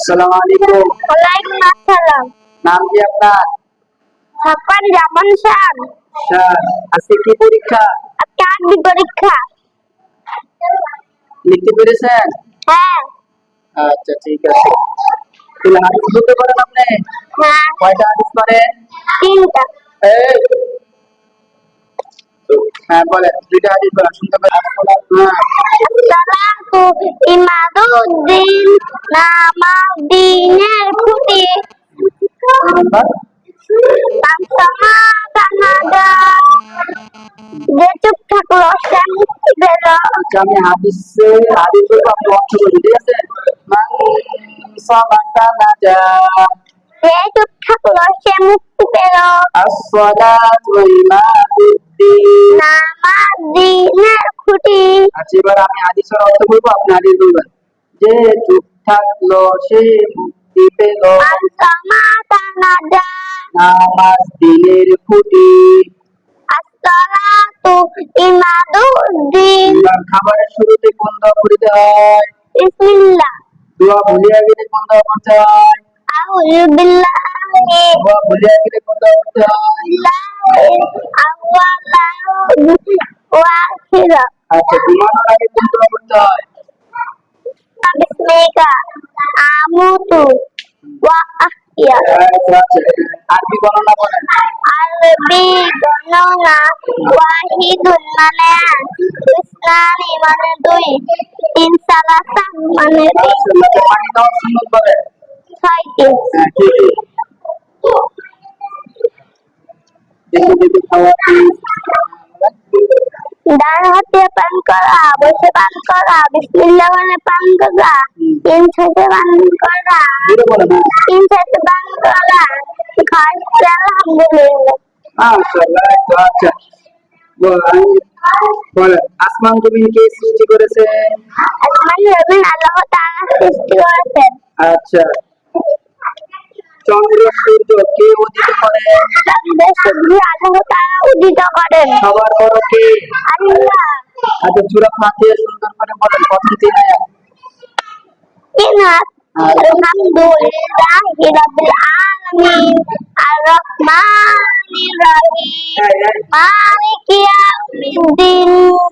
আসসালামু আলাইকুম। ওয়ালাইকুম আসসালাম। নাম কি আপনার? ছাপান জামান শাহ স্যার আজকে কি পরীক্ষা? আজকে আরবি পরীক্ষা। লিখতে পেরেছেন? হ্যাঁ। আচ্ছা ঠিক আছে। তাহলে হাদিস বলতে পারেন আপনি? হ্যাঁ। কয়টা হাদিস পারেন তিনটা। এই। হ্যাঁ বলেন দুইটা হাদিস বলেন শুনতে পারেন হ্যাঁ। ইমাদুদ্দিন নামাজ দিনের খুঁটি যে চুপ থাকল সে মুক্তি পেল আমি হাদিসে হাদিস আপনি অর্থ বলবেন ঠিক আছে? মান সাবাকা নাজা। যে চুপ থাকল সে মুক্তি পেল। আসসালাতু ইমাদুদ্দিন নামাজ দিনের খুঁটি আচ্ছা এবার আমি হাদিসের অর্থ বলব আপনি হাদিস বলবেন। যে চুপ থাকল সে মুক্তি পেল। তামসামা কানাডা নামাজ দিনের খুঁটি। আসসালাতু ইমাদুদ্দিন। খাবারের শুরুতে কোন দোয়া হয়? বিসমিল্লাহ। দোয়া ভুলিয়া গেলে কোন দোয়া করতে হয়? আউযু বিল্লাহি। দোয়া ভুলিয়া গেলে কোন দোয়া করতে হয়? আচ্ছা ঘুমানোর আগে কোন দোয়া করতে হয় বিসমিকা আমুতু ওয়া আহইয়া আচ্ছা আচ্ছা আরবি গণনা বলেন আরবি গণনা ওয়াহিদুন মানে এক, ইসলামি মানে দুই তিন সালাসা মানে তিন আচ্ছা আচ্ছা, পানি দাও সুন্নত বলেন ছয়টি হ্যাঁ ঠিক দেখি দেখি খাওয়া ডান হাতে পান করা বসে পান করা বিসমিল্লাহ বলে পান করা তিন ছয়তে পান করা তিন ছয়তে পান করা খাইতে আলহামদুলিল্লাহ আচ্ছা আসমান জমিন কে সৃষ্টি করেছে? আসমান জমিন আল্লাহ তাআলা সৃষ্টি করেছেন আচ্ছা। চন্দ্র সূর্য কে উদিত করে? চন্দ্র সূর্য আল্লাহ তাআলা উদিত করেন সবার বড় কে? আল্লাহ। ada jurang mati yang untuk pada potong tiga ya? Ingat, Alhamdulillah Rabbil Alamin Al-Rahmanirrahim Malik Maliki Yaumiddin.